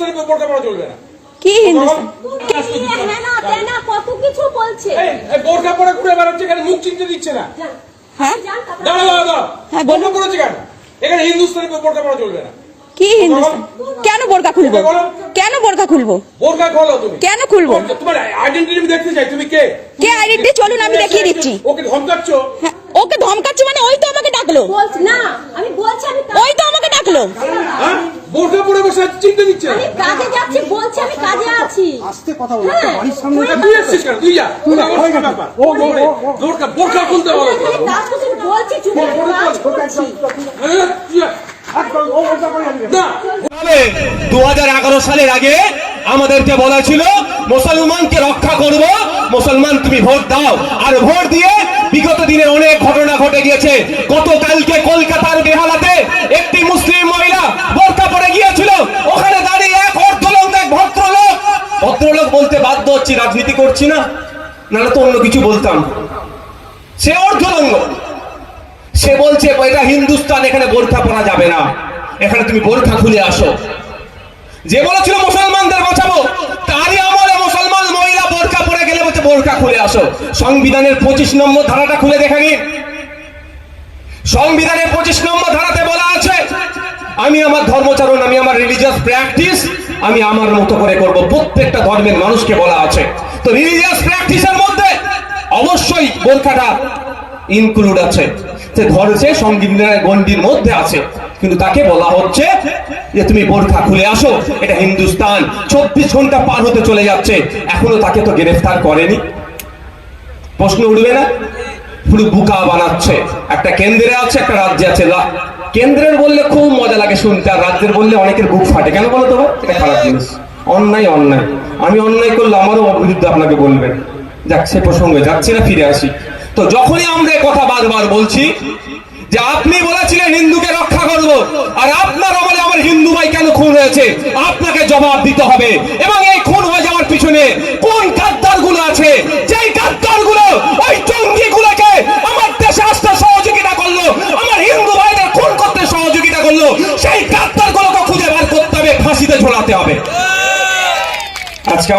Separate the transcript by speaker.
Speaker 1: হিন্দুস্তানি বোরকা পরা চলবে না।
Speaker 2: কি হিন্দুস্তান?
Speaker 3: হেনা তেনা কত কিছু বলছে।
Speaker 1: এই, এই বোরকা পরে ঘুরে বেড়াচ্ছে এখানে মুখ চিনতে দিচ্ছে না।
Speaker 2: হ্যাঁ?
Speaker 3: জান,
Speaker 1: দাঁড়া দাঁড়া দাঁড়া
Speaker 2: হ্যাঁ,
Speaker 1: বোরকা পরেছে কেন? এখানে হিন্দুস্তানি বোরকা পরা চলবে না।
Speaker 2: কি হিন্দুস্তান? কেন বোরকা খুলবো? কেন বোরকা খুলবো?
Speaker 1: বোরকা খোলো তুমি।
Speaker 2: কেন খুলবো?
Speaker 1: তোমার আইডেন্টিটি আমি দেখতে চাই তুমি কে?
Speaker 2: কে আইডেন্টি চলুন আমি দেখিয়ে দিচ্ছি।
Speaker 1: ওকে ধমকাচ্ছ?
Speaker 2: হ্যাঁ, ওকে ধমকাচ্ছে মানে ওই তো আমাকে ডাকলো।
Speaker 3: না আমি বলছি আমি
Speaker 2: ওই তো আমাকে ডাকলো।
Speaker 1: বোরকা পরে বসে আছে, চিনতে দিচ্ছে।
Speaker 3: আমি কাজে যাচ্ছি বলছি আমি কাজে আছি।
Speaker 4: আস্তে কথা বলো
Speaker 3: হ্যাঁ,
Speaker 4: বাড়ির সামনে
Speaker 1: তুই এসছিস কেন? তুই যা আমার
Speaker 4: হয়ে।
Speaker 1: ব্যাপার।
Speaker 4: ও।
Speaker 1: বোরকা বোরকা খুলতে বলো
Speaker 3: কাজ করছি বলছি চুপে
Speaker 1: হ্যাঁ, তুই
Speaker 4: করে দু
Speaker 1: হাজার
Speaker 5: এগারো সালের আগে আমাদেরকে বলা ছিল মুসলমানকে রক্ষা করব মুসলমান তুমি ভোট দাও। আর ভোট দিয়ে বিগত দিনে অনেক ঘটনা ঘটে গিয়েছে। গতকালকে ভদ্রলোক বলতে বাধ্য হচ্ছি, রাজনীতি করছি না, নাহলে তো অন্য কিছু বলতাম। সে অর্ধলঙ্গ সে বলছে, এটা হিন্দুস্তান, এখানে বোরখা পরা যাবে না। এখানে তুমি বোরখা খুলে আসো। যে বলেছিল মুসলমানদের বাঁচাবো, তারই আমলে মুসলমান মহিলা বোরখা পরে গেলে বলছে, বোরখা খুলে আসো। সংবিধানের পঁচিশ নম্বর ধারাটা খুলে দেখা নিন সংবিধানের পঁচিশ নম্বর ধারাতে বলা আছে, আমি আমার ধর্মচারণ, আমি আমার রিলিজিয়াস প্র্যাকটিস আমি আমার মতো করে করব। প্রত্যেকটা ধর্মের মানুষকে বলা আছে। তো রিলিজিয়াস প্র্যাকটিসের মধ্যে অবশ্যই বোরখাটা ইনক্লুড আছে। সে ধরেছে সংবিধানের গণ্ডির মধ্যে আছে। কিন্তু তাকে বলা হচ্ছে যে তুমি বোরখা খুলে আসো। এটা হিন্দুস্তান। চব্বিশ ঘণ্টা পার হতে চলে যাচ্ছে। এখনও তাকে তো গ্রেফতার করেনি। প্রশ্ন উঠবে না? পুরো বুকা বানাচ্ছে। একটা কেন্দ্রে আছে, একটা রাজ্যে আছে। কেন্দ্রের বললে খুব মজা লাগে শুনতে, আর রাজ্যের বললে অনেকের বুক ফাটে। কেন বলো তো এটা খারাপ জিনিস। অন্যায় অন্যায়। আমি অন্যায় করলে আমারও বিরুদ্ধে আপনাকে বলবেন যাক, সে প্রসঙ্গে যাচ্ছি না, ফিরে আসি। তো যখনই আমরা কথা বারবার বলছি যে আপনি বলেছিলেন হিন্দুকে রক্ষা করব, আর আপনার আমলে আমার হিন্দু ভাই কেন খুন হয়েছে? আপনাকে জবাব দিতে হবে। এবং এই খুন হয়ে যাওয়ার পিছনে কোন ফাঁসিতে ঝোলাতে হবে। আজকে